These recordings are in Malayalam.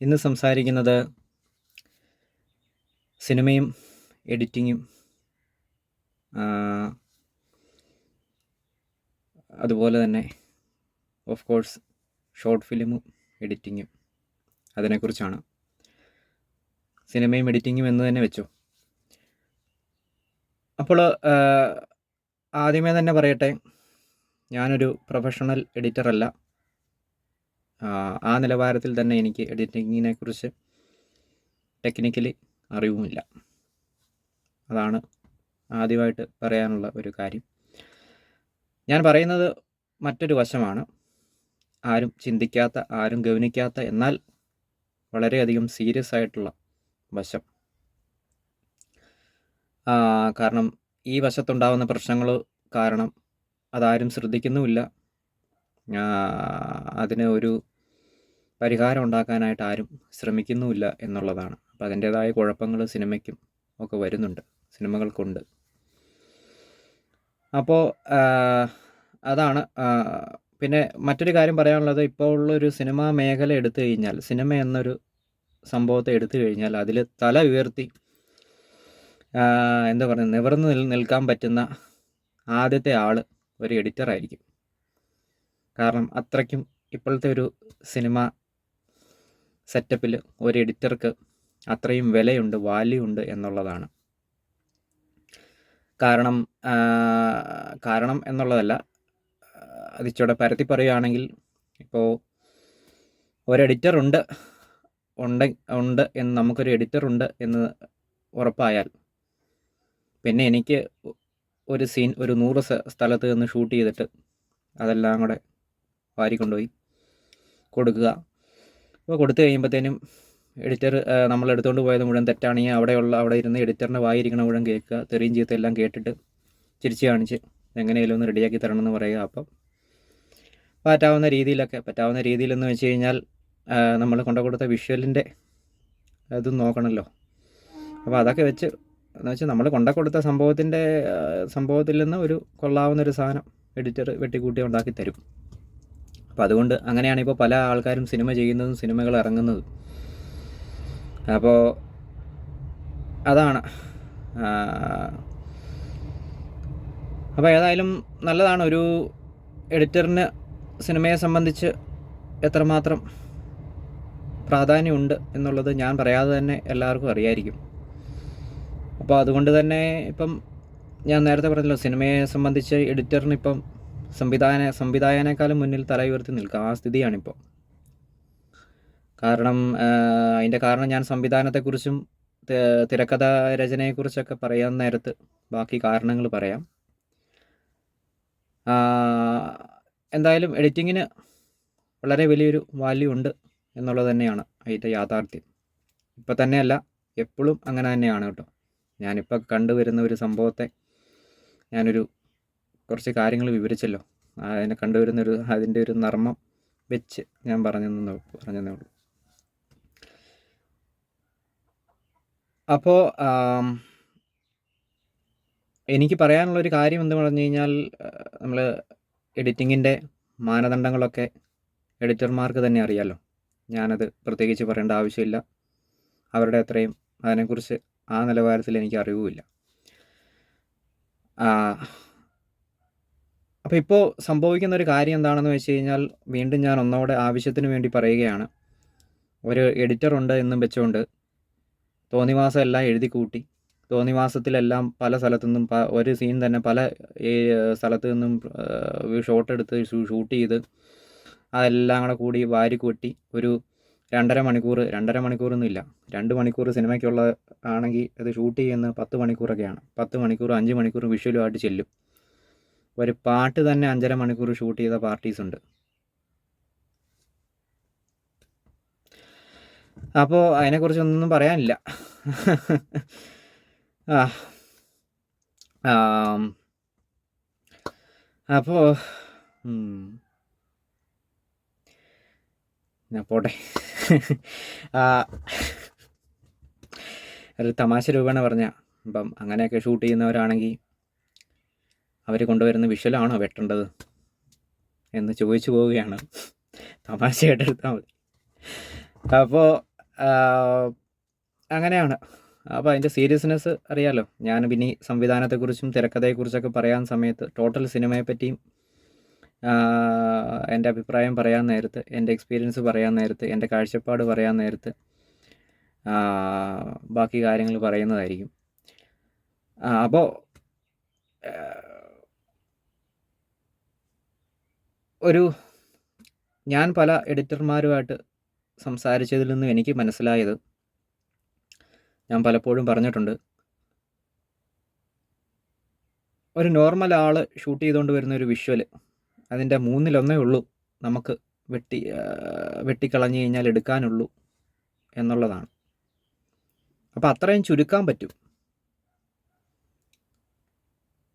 ഇന്ന് സംസാരിക്കുന്നത് സിനിമയും എഡിറ്റിങ്ങും അതുപോലെ തന്നെ ഓഫ് കോഴ്സ് ഷോർട്ട് ഫിലിമും എഡിറ്റിങ്ങും അതിനെക്കുറിച്ചാണ്. സിനിമയും എഡിറ്റിങ്ങും എന്ന് തന്നെ വെച്ചു? അപ്പോൾ ആദ്യമേ തന്നെ പറയട്ടെ ഞാനൊരു പ്രൊഫഷണൽ എഡിറ്റർ അല്ല. ആ, നിലവാരത്തിൽ തന്നെ എനിക്ക് എഡിറ്റിങ്ങിനെ കുറിച്ച് ടെക്നിക്കലി അറിവുമില്ല. അതാണ് ആദ്യമായിട്ട് പറയാനുള്ള ഒരു കാര്യം. ഞാൻ പറയുന്നത് മറ്റൊരു വശമാണ്. ആരും ചിന്തിക്കാത്ത ആരും ഗവനിക്കാത്ത എന്നാൽ വളരെയധികം സീരിയസ് ആയിട്ടുള്ള വശം. കാരണം ഈ വശത്തുണ്ടാവുന്ന പ്രശ്നങ്ങൾ കാരണം അതാരും ശ്രദ്ധിക്കുന്നുമില്ല. അതിന് ഒരു പരിഹാരം ഉണ്ടാക്കാനായിട്ട് ആരും ശ്രമിക്കുന്നുമില്ല എന്നുള്ളതാണ്. അപ്പം അതിന്റേതായ കുഴപ്പങ്ങൾ സിനിമയ്ക്കും ഒക്കെ വരുന്നുണ്ട്. സിനിമകൾക്കുണ്ട്. അപ്പോൾ അതാണ് പിന്നെ മറ്റൊരു കാര്യം പറയാനുള്ളത് ഇപ്പോൾ ഉള്ളൊരു സിനിമാ മേഖല എടുത്തു കഴിഞ്ഞാൽ സിനിമ എന്നൊരു സംഭവത്തെ എടുത്തു കഴിഞ്ഞാൽ അതിൽ തല ഉയർത്തി എന്താ പറയുക നിവർന്ന് നിൽ നിൽക്കാൻ പറ്റുന്ന ആദ്യത്തെ ആൾ ഒരു എഡിറ്റർ ആയിരിക്കും കാരണം അത്രയ്ക്കും ഇപ്പോഴത്തെ ഒരു സിനിമ സെറ്റപ്പിൽ ഒരു എഡിറ്റർക്ക് അത്രയും വിലയുണ്ട് വാല്യൂ ഉണ്ട് എന്നുള്ളതാണ്. കാരണം കാരണം എന്നുള്ളതല്ല അതിച്ചൂടെ പരത്തി പറയുകയാണെങ്കിൽ ഇപ്പോൾ ഒരു എഡിറ്റർ ഉണ്ട് ഉണ്ട് ഉണ്ട് എന്ന് നമുക്കൊരു എഡിറ്റർ ഉണ്ട് എന്ന് ഉറപ്പായാൽ പിന്നെ എനിക്ക് ഒരു സീൻ ഒരു നൂറ് സ്ഥ- സ്ഥലത്ത് നിന്ന് ഷൂട്ട് ചെയ്തിട്ട് അതെല്ലാം കൂടെ വാരിക്കൊണ്ടുപോയി കൊടുക്കുക. അപ്പോൾ കൊടുത്തു കഴിയുമ്പോഴത്തേനും എഡിറ്റർ നമ്മൾ എടുത്തുകൊണ്ട് പോയത് മുഴുവൻ തെറ്റാണെങ്കിൽ അവിടെയുള്ള അവിടെ ഇരുന്ന് എഡിറ്ററിന്റെ വായിരിക്കണ മുഴുവൻ കേൾക്കുക. തെറിയും ചീത്ത എല്ലാം കേട്ടിട്ട് ചിരിച്ച് കാണിച്ച് എങ്ങനെയെങ്കിലും ഒന്ന് റെഡിയാക്കി എന്ന് പറയുക. അപ്പം പറ്റാവുന്ന രീതിയിലൊക്കെ പറ്റാവുന്ന രീതിയിലെന്ന് വെച്ച് കഴിഞ്ഞാൽ നമ്മൾ കൊണ്ടു കൊടുത്ത വിഷ്വലിന്റെ അതും നോക്കണമല്ലോ അപ്പോൾ അതൊക്കെ വെച്ച് എന്ന് വെച്ചാൽ നമ്മൾ കൊണ്ട കൊടുത്ത സംഭവത്തിന്റെ സംഭവത്തിൽ നിന്ന് ഒരു കൊള്ളാവുന്ന ഒരു സാധനം എഡിറ്റർ വെട്ടിക്കൂട്ടി ഉണ്ടാക്കി തരും. അപ്പോൾ അതുകൊണ്ട് അങ്ങനെയാണ് ഇപ്പോൾ പല ആൾക്കാരും സിനിമ ചെയ്യുന്നതും സിനിമകൾ ഇറങ്ങുന്നതും. അപ്പോൾ അതാണ്. അപ്പോൾ ഏതായാലും നല്ലതാണ് ഒരു എഡിറ്ററിന് സിനിമയെ സംബന്ധിച്ച് എത്രമാത്രം പ്രാധാന്യമുണ്ട് എന്നുള്ളത് ഞാൻ പറയാതെ തന്നെ എല്ലാവർക്കും അറിയായിരിക്കും. അപ്പോൾ അതുകൊണ്ട് തന്നെ ഇപ്പം ഞാൻ നേരത്തെ പറഞ്ഞല്ലോ സിനിമയെ സംബന്ധിച്ച് എഡിറ്ററിന് ഇപ്പം സംവിധാന സംവിധായകനേക്കാളും മുന്നിൽ തല ഉയർത്തി നിൽക്കാം ആ സ്ഥിതിയാണിപ്പോൾ കാരണം അതിന്റെ കാരണം ഞാൻ സംവിധാനത്തെക്കുറിച്ചും തിരക്കഥ രചനയെക്കുറിച്ചൊക്കെ പറയാൻ നേരത്ത് ബാക്കി കാരണങ്ങൾ പറയാം. എന്തായാലും എഡിറ്റിങ്ങിന് വളരെ വലിയൊരു വാല്യൂ ഉണ്ട് എന്നുള്ളത് തന്നെയാണ് അതിന്റെ യാഥാർത്ഥ്യം. ഇപ്പം തന്നെയല്ല എപ്പോഴും അങ്ങനെ തന്നെയാണ് കേട്ടോ. ഞാനിപ്പോൾ കണ്ടുവരുന്ന ഒരു സംഭവത്തെ ഞാനൊരു കുറച്ച് കാര്യങ്ങൾ വിവരിച്ചല്ലോ. അതിനെ കണ്ടുവരുന്നൊരു അതിന്റെ ഒരു നർമ്മം വെച്ച് ഞാൻ പറഞ്ഞെന്നു പറഞ്ഞതേ ഉള്ളൂ. അപ്പോൾ എനിക്ക് പറയാനുള്ളൊരു കാര്യം എന്ന് പറഞ്ഞു കഴിഞ്ഞാൽ നമ്മൾ എഡിറ്റിങ്ങിന്റെ മാനദണ്ഡങ്ങളൊക്കെ എഡിറ്റർമാർക്ക് തന്നെ അറിയാമല്ലോ ഞാനത് പ്രത്യേകിച്ച് പറയേണ്ട ആവശ്യമില്ല. അവരുടെ അത്രയും അതിനെക്കുറിച്ച് ആ നിലവാരത്തിൽ എനിക്ക് അറിവുമില്ല. അപ്പോൾ ഇപ്പോൾ സംഭവിക്കുന്ന ഒരു കാര്യം എന്താണെന്ന് വെച്ച് കഴിഞ്ഞാൽ വീണ്ടും ഞാൻ ഒന്നോടെ ആവശ്യത്തിന് വേണ്ടി പറയുകയാണ്. ഒരു എഡിറ്റർ ഉണ്ട് എന്നും വെച്ചുകൊണ്ട് തോന്നിവാസം എല്ലാം എഴുതി കൂട്ടി. തോന്നിവാസത്തിലെല്ലാം പല സ്ഥലത്തു നിന്നും ഒരു സീൻ തന്നെ പല സ്ഥലത്ത് നിന്നും ഷോട്ട് എടുത്ത് ഷൂട്ട് ചെയ്ത് അതെല്ലാം കൂടെ കൂടി വാരി കൂട്ടി ഒരു രണ്ടര മണിക്കൂർ രണ്ടര മണിക്കൂറൊന്നുമില്ല രണ്ട് മണിക്കൂർ സിനിമയ്ക്കുള്ള ആണെങ്കിൽ അത് ഷൂട്ട് ചെയ്യുന്ന പത്ത് മണിക്കൂറൊക്കെയാണ്. പത്ത് മണിക്കൂർ അഞ്ച് മണിക്കൂർ വിഷ്വലുമായിട്ട് ചെല്ലും. ഒരു പാട്ട് തന്നെ അഞ്ചര മണിക്കൂർ ഷൂട്ട് ചെയ്ത പാർട്ടീസ് ഉണ്ട് അപ്പോൾ അതിനെക്കുറിച്ചൊന്നും പറയാനില്ല. ആ. അപ്പോൾ ഞാൻ പോട്ടെ. ഒരു തമാശ രൂപേണ പറഞ്ഞ അപ്പം അങ്ങനെയൊക്കെ ഷൂട്ട് ചെയ്യുന്നവരാണെങ്കിൽ അവർ കൊണ്ടുവരുന്ന വിഷ്വലാണോ വെട്ടേണ്ടത്? എന്ന് ചോദിച്ചു പോവുകയാണ്. തമാശയായിട്ട് എടുത്താൽ മതി. അപ്പോൾ അങ്ങനെയാണ്. അപ്പോൾ അതിന്റെ സീരിയസ്നെസ് അറിയാലോ. ഞാൻ പിന്നെ സംവിധാനത്തെക്കുറിച്ചും തിരക്കഥയെക്കുറിച്ചൊക്കെ പറയാൻ സമയത്ത് ടോട്ടൽ സിനിമയെ പറ്റിയും എന്റെ അഭിപ്രായം പറയാൻ നേരത്ത് എന്റെ എക്സ്പീരിയൻസ് പറയാൻ നേരത്ത് എന്റെ കാഴ്ചപ്പാട് പറയാൻ നേരത്ത് ബാക്കി കാര്യങ്ങൾ പറയുന്നതായിരിക്കും. അപ്പോൾ ഒരു ഞാൻ പല എഡിറ്റർമാരുമായിട്ട് സംസാരിച്ചതിൽ നിന്നും എനിക്ക് മനസ്സിലായത് ഞാൻ പലപ്പോഴും പറഞ്ഞിട്ടുണ്ട്. ഒരു നോർമൽ ആൾ ഷൂട്ട് ചെയ്തുകൊണ്ട് വരുന്ന ഒരു വിഷ്വൽ അതിന്റെ മൂന്നിലൊന്നേ ഉള്ളൂ നമുക്ക് വെട്ടി വെട്ടിക്കളഞ്ഞു കഴിഞ്ഞാൽ എടുക്കാനുള്ളൂ എന്നുള്ളതാണ്. അപ്പോൾ അത്രയും ചുരുക്കാൻ പറ്റും.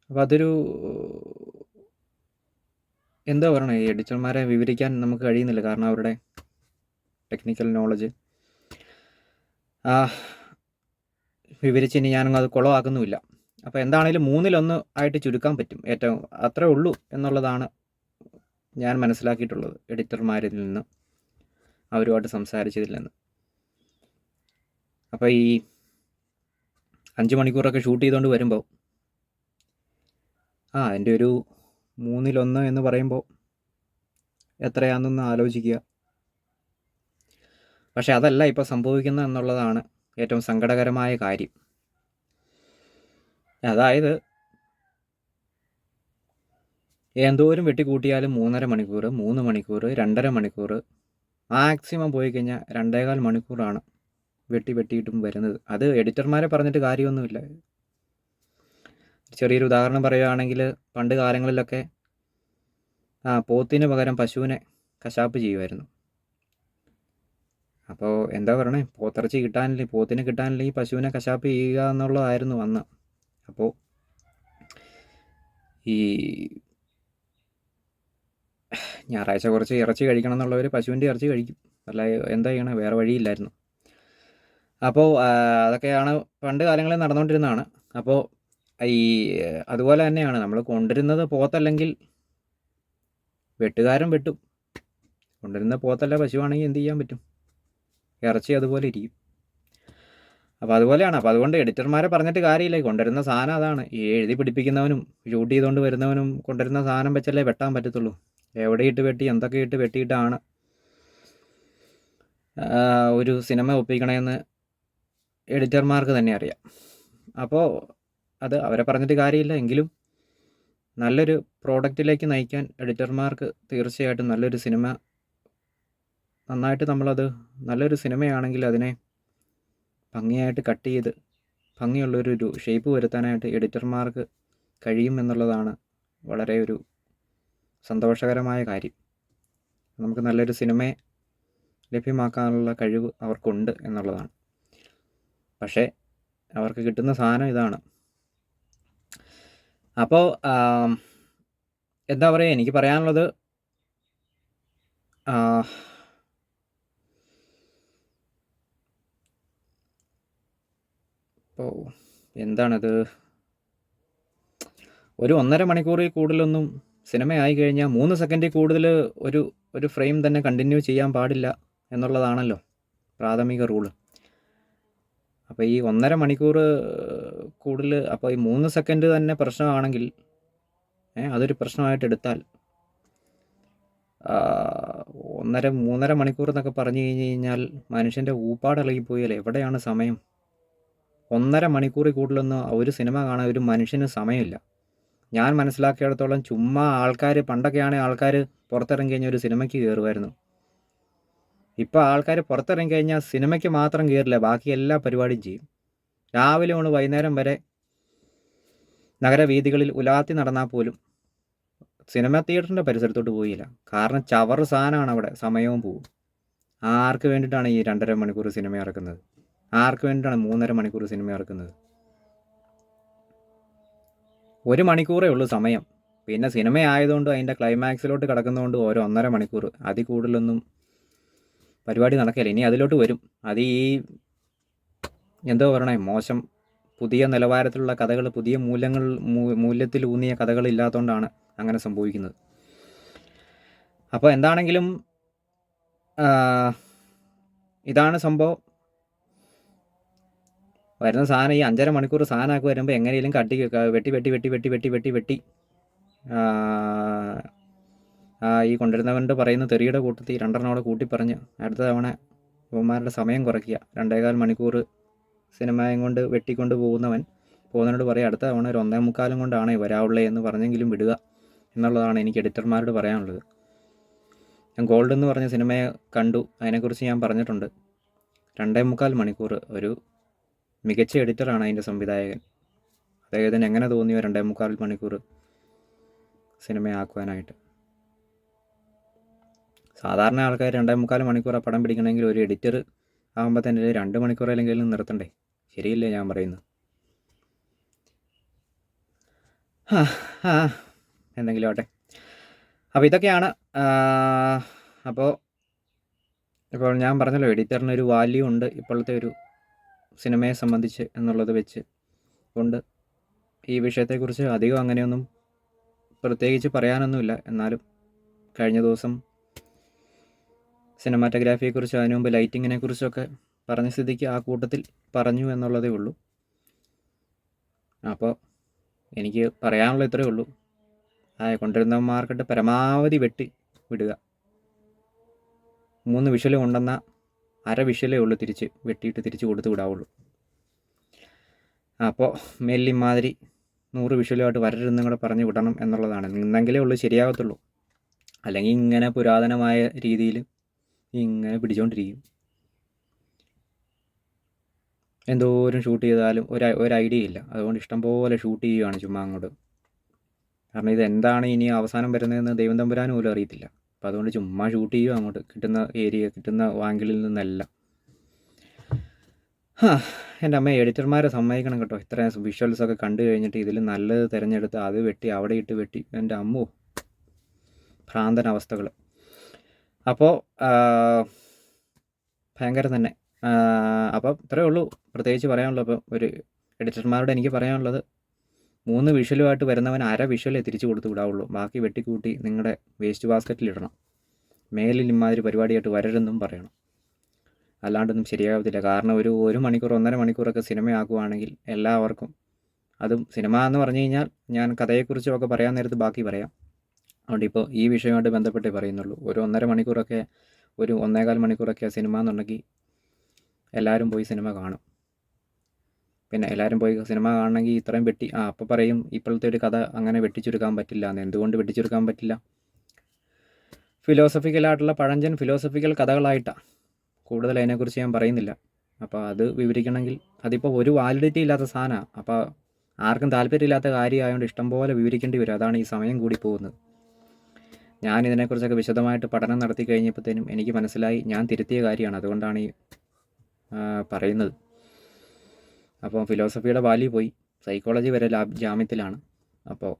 അപ്പോൾ അതൊരു എന്താ പറയണേ? ഈ എഡിറ്റർമാരെ വിവരിക്കാൻ നമുക്ക് കഴിയുന്നില്ല കാരണം അവരുടെ ടെക്നിക്കൽ നോളജ് വിവരിച്ച് ഇനി ഞാനങ്ങ് അത് കുളമാക്കുന്നുമില്ല അപ്പോൾ എന്താണേലും മൂന്നിലൊന്ന് ആയിട്ട് ചുരുക്കാൻ പറ്റും. ഏറ്റവും അത്രേ ഉള്ളൂ എന്നുള്ളതാണ് ഞാൻ മനസ്സിലാക്കിയിട്ടുള്ളത് എഡിറ്റർമാരിൽ നിന്ന്. അവരുമായിട്ട് സംസാരിച്ചതിൽ നിന്ന് അപ്പോൾ ഈ അഞ്ച് മണിക്കൂറൊക്കെ ഷൂട്ട് ചെയ്തുകൊണ്ട് വരുമ്പോൾ ആ അതിന്റെ ഒരു മൂന്നിലൊന്ന് എന്ന് പറയുമ്പോൾ എത്രയാണെന്നൊന്ന് ആലോചിക്കുക. പക്ഷെ അതല്ല ഇപ്പോൾ സംഭവിക്കുന്നത് എന്നുള്ളതാണ് ഏറ്റവും സങ്കടകരമായ കാര്യം. അതായത് എന്തോരം വെട്ടിക്കൂട്ടിയാലും മൂന്നര മണിക്കൂർ മൂന്ന് മണിക്കൂർ രണ്ടര മണിക്കൂർ മാക്സിമം പോയി കഴിഞ്ഞാൽ രണ്ടേകാൽ മണിക്കൂറാണ് വെട്ടി വെട്ടിയിട്ടും വരുന്നത്. അത് എഡിറ്റർമാരെ പറഞ്ഞിട്ട് കാര്യമൊന്നുമില്ല. ചെറിയൊരു ഉദാഹരണം പറയുകയാണെങ്കിൽ പണ്ട് കാലങ്ങളിലൊക്കെ ആ പോത്തിന് പകരം പശുവിനെ കശാപ്പ് ചെയ്യുമായിരുന്നു. അപ്പോൾ എന്താ പറയണേ? പോത്തിറച്ചി കിട്ടാനില്ല? പോത്തിന് കിട്ടാനില്ല ഈ പശുവിനെ കശാപ്പ് ചെയ്യുക എന്നുള്ളതായിരുന്നു അന്ന്. അപ്പോൾ ഈ ഞായറാഴ്ച കുറച്ച് ഇറച്ചി കഴിക്കണം എന്നുള്ളവർ പശുവിന്റെ ഇറച്ചി കഴിക്കും. അല്ല എന്താ ചെയ്യണേ? വേറെ വഴിയില്ലായിരുന്നു. അപ്പോൾ അതൊക്കെയാണ് പണ്ട് കാലങ്ങളിൽ നടന്നുകൊണ്ടിരുന്നതാണ്. അപ്പോൾ ഈ അതുപോലെ തന്നെയാണ്. നമ്മൾ കൊണ്ടുവരുന്നത് പോത്തല്ലെങ്കിൽ വെട്ടുകാരൻ വെട്ടും. കൊണ്ടുവരുന്ന പോത്തല്ല പശുവാണെങ്കിൽ എന്ത് ചെയ്യാൻ പറ്റും? ഇറച്ചി അതുപോലെ ഇരിക്കും. അപ്പോൾ അതുപോലെയാണ്. അപ്പോൾ അതുകൊണ്ട് എഡിറ്റർമാരെ പറഞ്ഞിട്ട് കാര്യമില്ല. കൊണ്ടുവരുന്ന സാധനം അതാണ്. ഈ എഴുതി പിടിപ്പിക്കുന്നവനും ഷൂട്ട് ചെയ്തുകൊണ്ട് വരുന്നവനും കൊണ്ടുവരുന്ന സാധനം വെച്ചല്ലേ വെട്ടാൻ പറ്റത്തുള്ളൂ. എവിടെ ഇട്ട് വെട്ടി എന്തൊക്കെ ഇട്ട് വെട്ടിയിട്ടാണ് ഒരു സിനിമ ഒപ്പിക്കണമെന്ന് എഡിറ്റർമാർക്ക് തന്നെ അറിയാം. അപ്പോൾ അത് അവരെ പറഞ്ഞിട്ട് കാര്യമില്ല. എങ്കിലും നല്ലൊരു പ്രോഡക്റ്റിലേക്ക് നയിക്കാൻ എഡിറ്റർമാർക്ക് തീർച്ചയായിട്ടും നല്ലൊരു സിനിമ നന്നായിട്ട് നമ്മളത് നല്ലൊരു സിനിമയാണെങ്കിൽ അതിനെ ഭംഗിയായിട്ട് കട്ട് ചെയ്ത് ഭംഗിയുള്ളൊരു ഷേപ്പ് വരുത്താനായിട്ട് എഡിറ്റർമാർക്ക് കഴിയും എന്നുള്ളതാണ് വളരെ ഒരു സന്തോഷകരമായ കാര്യം. നമുക്ക് നല്ലൊരു സിനിമയെ ലഭ്യമാക്കാനുള്ള കഴിവ് അവർക്കുണ്ട് എന്നുള്ളതാണ്. പക്ഷേ അവർക്ക് കിട്ടുന്ന സാധനം ഇതാണ്. അപ്പോൾ എന്താ പറയുക എനിക്ക് പറയാനുള്ളത് ഇപ്പോൾ എന്താണത്? ഒരു ഒന്നര മണിക്കൂറിൽ കൂടുതലൊന്നും സിനിമ ആയി കഴിഞ്ഞാൽ മൂന്ന് സെക്കൻഡിൽ കൂടുതൽ ഒരു ഒരു ഫ്രെയിം തന്നെ കണ്ടിന്യൂ ചെയ്യാൻ പാടില്ല എന്നുള്ളതാണല്ലോ പ്രാഥമിക റൂൾ. അപ്പോൾ ഈ ഒന്നര മണിക്കൂർ കൂടുതൽ അപ്പോൾ ഈ മൂന്ന് സെക്കൻഡ് തന്നെ പ്രശ്നമാണെങ്കിൽ അതൊരു പ്രശ്നമായിട്ട് എടുത്താൽ ഒന്നര മൂന്നര മണിക്കൂർ എന്നൊക്കെ പറഞ്ഞു കഴിഞ്ഞ് കഴിഞ്ഞാൽ മനുഷ്യന്റെ ഊപ്പാടിളകിപ്പോയാൽ എവിടെയാണ് സമയം? ഒന്നര മണിക്കൂറിൽ കൂടുതലൊന്നും ഒരു സിനിമ കാണാൻ ഒരു മനുഷ്യന് സമയമില്ല. ഞാൻ മനസ്സിലാക്കിയിടത്തോളം ചുമ്മാ ആൾക്കാർ പണ്ടൊക്കെയാണെങ്കിൽ ആൾക്കാർ പുറത്തിറങ്ങി കഴിഞ്ഞാൽ ഒരു സിനിമയ്ക്ക് കയറുമായിരുന്നു. ഇപ്പോൾ ആൾക്കാർ പുറത്തിറങ്ങി കഴിഞ്ഞാൽ സിനിമയ്ക്ക് മാത്രം കയറില്ല ബാക്കി എല്ലാ പരിപാടിയും ചെയ്യും. രാവിലെ മുതൽ വൈകുന്നേരം വരെ നഗരവീഥികളിൽ ഉലാത്തി നടന്നാൽ പോലും സിനിമ തിയേറ്ററിന്റെ പരിസരത്തോട്ട് പോയില്ല. കാരണം ചവർ സാധനമാണ് അവിടെ സമയവും പോവും. ആർക്ക് വേണ്ടിയിട്ടാണ് ഈ രണ്ടര മണിക്കൂർ സിനിമ ഇറക്കുന്നത്? ആർക്ക് വേണ്ടിയിട്ടാണ് മൂന്നര മണിക്കൂർ സിനിമ ഇറക്കുന്നത്? ഒരു മണിക്കൂറേ ഉള്ളൂ സമയം. പിന്നെ സിനിമ ആയതുകൊണ്ട് അതിന്റെ ക്ലൈമാക്സിലോട്ട് കിടക്കുന്നതുകൊണ്ട് ഓരോ ഒന്നര മണിക്കൂർ. അതിൽ കൂടുതലൊന്നും പരിപാടി നടക്കില്ല? ഇനി അതിലോട്ട് വരും. അത് ഈ എന്തോ പറയണേ? മോശം പുതിയ നിലവാരത്തിലുള്ള കഥകൾ പുതിയ മൂല്യങ്ങൾ മൂല്യത്തിൽ ഊന്നിയ കഥകൾ ഇല്ലാത്തതുകൊണ്ടാണ് അങ്ങനെ സംഭവിക്കുന്നത്. അപ്പോൾ എന്താണെങ്കിലും ഇതാണ് സംഭവം. വരുന്ന സാധനം ഈ അഞ്ചര മണിക്കൂർ സാധനമാക്കി വരുമ്പോൾ എങ്ങനെയെങ്കിലും കട്ടി വെട്ടി വെട്ടി വെട്ടി വെട്ടി വെട്ടി വെട്ടി വെട്ടി ഈ കൊണ്ടുവരുന്നവന്റെ പറയുന്ന തെറിയുടെ കൂട്ടത്തിൽ രണ്ടെണ്ണോടെ കൂടെ കൂട്ടി പറഞ്ഞ് അടുത്ത തവണ ഇവന്മാരുടെ സമയം കുറയ്ക്കുക. രണ്ടേകാൽ മണിക്കൂർ സിനിമയും കൊണ്ട് വെട്ടിക്കൊണ്ട് പോകുന്നവൻ പോകുന്നവനോട് പറയുക അടുത്ത തവണ ഒരു ഒന്നേ മുക്കാലും കൊണ്ടാണ് വരാവുള്ളേ എന്ന് പറഞ്ഞെങ്കിലും വിടുക എന്നുള്ളതാണ് എനിക്ക് എഡിറ്റർമാരോട് പറയാനുള്ളത്. ഞാൻ ഗോൾഡ് എന്ന് പറഞ്ഞ സിനിമയെ കണ്ടു. അതിനെക്കുറിച്ച് ഞാൻ പറഞ്ഞിട്ടുണ്ട്. രണ്ടേ മുക്കാൽ മണിക്കൂർ ഒരു മികച്ച എഡിറ്ററാണ് അതിന്റെ സംവിധായകൻ. അദ്ദേഹത്തിന് എങ്ങനെ തോന്നിയോ രണ്ടേ മുക്കാൽ മണിക്കൂർ സിനിമയാക്കുവാനായിട്ട്. സാധാരണ ആൾക്കാർ രണ്ടേ മുക്കാൽ മണിക്കൂർ ആ പടം പിടിക്കണമെങ്കിൽ ഒരു എഡിറ്റർ ആകുമ്പോൾ തന്നെ രണ്ട് മണിക്കൂർ അല്ലെങ്കിൽ നിർത്തണ്ടേ? ശരിയല്ലേ ഞാൻ പറയുന്നത്. എന്തെങ്കിലും ആട്ടെ അപ്പോൾ ഇതൊക്കെയാണ് അപ്പോൾ ഇപ്പോൾ ഞാൻ പറഞ്ഞല്ലോ എഡിറ്ററിന് ഒരു വാല്യൂ ഉണ്ട്. ഇപ്പോഴത്തെ ഒരു സിനിമയെ സംബന്ധിച്ച് എന്നുള്ളത് വെച്ച് കൊണ്ട് ഈ വിഷയത്തെക്കുറിച്ച് അധികം അങ്ങനെയൊന്നും പ്രത്യേകിച്ച് പറയാനൊന്നുമില്ല. എന്നാലും കഴിഞ്ഞ ദിവസം സിനിമാറ്റോഗ്രാഫിയെക്കുറിച്ചും അതിനു മുമ്പ് ലൈറ്റിങ്ങിനെ കുറിച്ചൊക്കെ പറഞ്ഞ സ്ഥിതിക്ക് ആ കൂട്ടത്തിൽ പറഞ്ഞു എന്നുള്ളതേ ഉള്ളൂ. അപ്പോൾ എനിക്ക് പറയാനുള്ള ഇത്രയേ ഉള്ളൂ. ആ കൊണ്ടുവരുന്ന മാർക്കറ്റ് പരമാവധി വെട്ടി വിടുക. മൂന്ന് വിഷലും ഉണ്ടെന്ന അര വിഷലേ ഉള്ളൂ തിരിച്ച് വെട്ടിയിട്ട് തിരിച്ച് കൊടുത്തു വിടാവുള്ളൂ. അപ്പോൾ മേലിമാതിരി നൂറ് വിഷലുമായിട്ട് വരരുതെന്നും കൂടെ പറഞ്ഞു വിടണം എന്നുള്ളതാണ്. നിന്നെങ്കിലേ ഉള്ളൂ ശരിയാകത്തുള്ളൂ അല്ലെങ്കിൽ ഇങ്ങനെ പുരാതനമായ രീതിയിൽ ഇങ്ങനെ പിടിച്ചുകൊണ്ടിരിക്കും എന്തോരം ഷൂട്ട് ചെയ്താലും ഒരു ഒരു ഐഡിയ ഇല്ല. അതുകൊണ്ട് ഇഷ്ടം പോലെ ഷൂട്ട് ചെയ്യുകയാണ് ചുമ്മാ അങ്ങോട്ട്. കാരണം ഇത് എന്താണ് ഇനി അവസാനം വരുന്നതെന്ന് ദൈവം തമ്പുരാനും പോലും അറിയത്തില്ല. അപ്പോൾ അതുകൊണ്ട് ചുമ്മാ ഷൂട്ട് ചെയ്യുക അങ്ങോട്ട്. കിട്ടുന്ന ഏരിയ കിട്ടുന്ന വാങ്കിളിൽ നിന്നെല്ലാം. എന്റെ അമ്മ എഡിറ്റർമാരെ സമ്മതിക്കണം കേട്ടോ. ഇത്രയും വിഷ്വൽസൊക്കെ കണ്ടു കഴിഞ്ഞിട്ട് ഇതിൽ നല്ലത് തിരഞ്ഞെടുത്ത് അത് വെട്ടി അവിടെ ഇട്ട് വെട്ടി. എന്റെ അമ്മോ ഭ്രാന്തൻ അവസ്ഥകൾ അപ്പോൾ ഭയങ്കര തന്നെ. അപ്പം ഇത്രയേ ഉള്ളൂ. പ്രത്യേകിച്ച് പറയാനുള്ളൂ അപ്പം ഒരു എഡിറ്റർമാരോട് എനിക്ക് പറയാനുള്ളത് മൂന്ന് വിഷ്വലുമായിട്ട് വരുന്നവൻ അര വിഷ്വലേ തിരിച്ചു കൊടുത്ത് വിടാവുള്ളൂ. ബാക്കി വെട്ടിക്കൂട്ടി നിങ്ങളുടെ വേസ്റ്റ് ബാസ്ക്കറ്റിൽ ഇടണം. മേലിൽ ഇമാതിരി പരിപാടിയായിട്ട് വരരുതെന്നും പറയണം. അല്ലാണ്ടൊന്നും ശരിയാവത്തില്ല. കാരണം ഒരു ഒരു മണിക്കൂർ ഒന്നര മണിക്കൂറൊക്കെ സിനിമയാക്കുവാണെങ്കിൽ എല്ലാവർക്കും അതും സിനിമ എന്ന് പറഞ്ഞു കഴിഞ്ഞാൽ ഞാൻ കഥയെക്കുറിച്ചും ഒക്കെ പറയാൻ നേരത്ത് ബാക്കി പറയാം. അതുകൊണ്ട് ഇപ്പോൾ ഈ വിഷയമായിട്ട് ബന്ധപ്പെട്ടേ പറയുന്നുള്ളൂ. ഒരു ഒന്നര മണിക്കൂറൊക്കെ ഒരു ഒന്നേകാൽ മണിക്കൂറൊക്കെ സിനിമ എന്നുണ്ടെങ്കിൽ എല്ലാവരും പോയി സിനിമ കാണും. പിന്നെ എല്ലാവരും പോയി സിനിമ കാണണമെങ്കിൽ ഇത്രയും വെട്ടി ആ അപ്പോൾ പറയും ഇപ്പോഴത്തെ ഒരു കഥ അങ്ങനെ വെട്ടിച്ചുരുക്കാൻ പറ്റില്ല. എന്ന് എന്തുകൊണ്ട് വെട്ടിച്ചുരുക്കാൻ പറ്റില്ല? ഫിലോസഫിക്കലായിട്ടുള്ള പഴഞ്ചൻ ഫിലോസഫിക്കൽ കഥകളായിട്ടാണ്. കൂടുതൽ അതിനെക്കുറിച്ച് ഞാൻ പറയുന്നില്ല. അപ്പോൾ അത് വിവരിക്കണമെങ്കിൽ അതിപ്പോൾ ഒരു വാലിഡിറ്റി ഇല്ലാത്ത സാധനമാണ്. അപ്പോൾ ആർക്കും താല്പര്യമില്ലാത്ത കാര്യമായതുകൊണ്ട് ഇഷ്ടംപോലെ വിവരിക്കേണ്ടി വരും. അതാണ് ഈ സമയം കൂടി പോകുന്നത്. ഞാൻ ഇതിനെക്കുറിച്ചൊക്കെ വിശദമായിട്ട് പഠനം നടത്തി കഴിഞ്ഞപ്പോഴത്തേനും എനിക്ക് മനസ്സിലായി. ഞാൻ തിരുത്തിയ കാര്യമാണ്. അതുകൊണ്ടാണ് ഈ പറയുന്നത്. അപ്പോൾ ഫിലോസഫിയുടെ വാല്യൂ പോയി. സൈക്കോളജി വരെ ലാബ് ജാമ്യത്തിലാണ്. അപ്പോൾ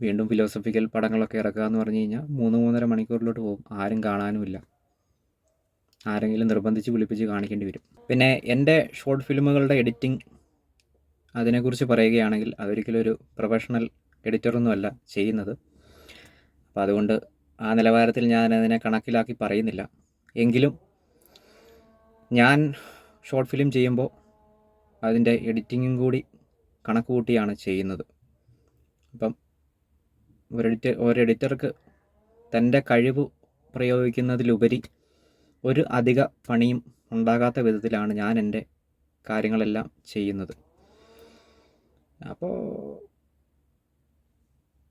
വീണ്ടും ഫിലോസഫിക്കൽ പടങ്ങളൊക്കെ ഇറക്കുക എന്ന് പറഞ്ഞു കഴിഞ്ഞാൽ മൂന്ന് മൂന്നര മണിക്കൂറിലോട്ട് പോകും. ആരും കാണാനുമില്ല. ആരെങ്കിലും നിർബന്ധിച്ച് വിളിപ്പിച്ച് കാണിക്കേണ്ടി വരും. പിന്നെ എന്റെ ഷോർട്ട് ഫിലിമുകളുടെ എഡിറ്റിംഗ് അതിനെക്കുറിച്ച് പറയുകയാണെങ്കിൽ അതൊരിക്കലും ഒരു പ്രൊഫഷണൽ എഡിറ്ററൊന്നുമല്ല ചെയ്യുന്നത്. അപ്പോൾ അതുകൊണ്ട് ആ നിലവാരത്തിൽ ഞാൻ അതിനെ കണക്കിലാക്കി പറയുന്നില്ല. എങ്കിലും ഞാൻ ഷോർട്ട് ഫിലിം ചെയ്യുമ്പോൾ അതിന്റെ എഡിറ്റിങ്ങും കൂടി കണക്ക് കൂട്ടിയാണ് ചെയ്യുന്നത്. അപ്പം ഒരു എഡിറ്റർ ഒരു എഡിറ്റർക്ക് തന്റെ കഴിവ് പ്രയോഗിക്കുന്നതിലുപരി ഒരു അധിക പണിയും ഉണ്ടാകാത്ത വിധത്തിലാണ് ഞാൻ എന്റെ കാര്യങ്ങളെല്ലാം ചെയ്യുന്നത്. അപ്പോൾ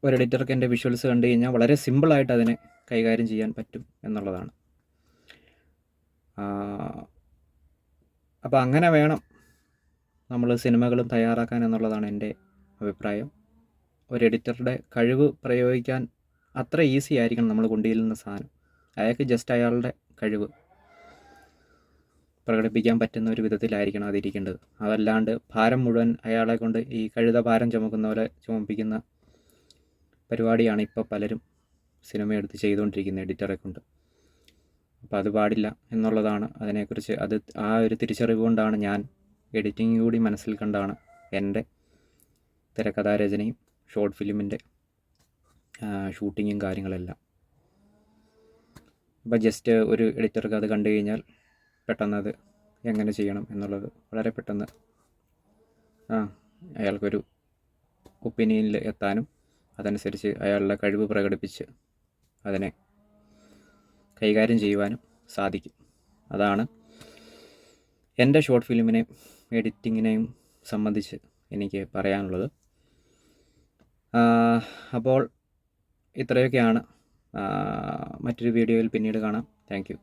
ഒരു എഡിറ്റർക്ക് എന്റെ വിഷ്വൽസ് കണ്ടു കഴിഞ്ഞാൽ വളരെ സിമ്പിളായിട്ട് അതിനെ കൈകാര്യം ചെയ്യാൻ പറ്റും എന്നുള്ളതാണ്. അപ്പോൾ അങ്ങനെ വേണം നമ്മൾ സിനിമകളും തയ്യാറാക്കാൻ എന്നുള്ളതാണ് എന്റെ അഭിപ്രായം. ഒരു എഡിറ്ററുടെ കഴിവ് പ്രയോഗിക്കാൻ അത്ര ഈസി ആയിരിക്കണം നമ്മൾ കൊണ്ടുചെല്ലുന്ന സാധനം. അയാൾക്ക് ജസ്റ്റ് അയാളുടെ കഴിവ് പ്രകടിപ്പിക്കാൻ പറ്റുന്ന ഒരു വിധത്തിലായിരിക്കണം അതിരിക്കേണ്ടത്. അതല്ലാണ്ട് ഭാരം മുഴുവൻ അയാളെ കൊണ്ട് ഈ കഴുത ഭാരം ചുമക്കുന്ന പോലെ ചുമപ്പിക്കുന്ന പരിപാടിയാണ് ഇപ്പോൾ പലരും സിനിമ എടുത്ത് ചെയ്തുകൊണ്ടിരിക്കുന്നത് എഡിറ്ററെ കൊണ്ട് അപ്പോൾ അത് പാടില്ല എന്നുള്ളതാണ് അതിനെക്കുറിച്ച് അത് ആ ഒരു തിരിച്ചറിവ് കൊണ്ടാണ് ഞാൻ എഡിറ്റിംഗ് കൂടി മനസ്സിൽ കണ്ടാണ് എന്റെ തിരക്കഥാരചനയും ഷോർട്ട് ഫിലിമിന്റെ ഷൂട്ടിങ്ങും കാര്യങ്ങളെല്ലാം. അപ്പോൾ ജസ്റ്റ് ഒരു എഡിറ്റർക്ക് അത് കണ്ടു കഴിഞ്ഞാൽ പെട്ടെന്ന് അത് എങ്ങനെ ചെയ്യണം എന്നുള്ളത് വളരെ പെട്ടെന്ന് ആ അയാൾക്കൊരു ഒപ്പീനിയനിൽ എത്താനും അതനുസരിച്ച് അയാളുടെ കഴിവ് പ്രകടിപ്പിച്ച് അതിനെ കൈകാര്യം ചെയ്യുവാനും സാധിക്കും. അതാണ് എന്റെ ഷോർട്ട് ഫിലിമിനെയും എഡിറ്റിങ്ങിനെയും സംബന്ധിച്ച് എനിക്ക് പറയാനുള്ളത്. അപ്പോൾ ഇത്രയൊക്കെയാണ്. മറ്റൊരു വീഡിയോയിൽ പിന്നീട് കാണാം. താങ്ക്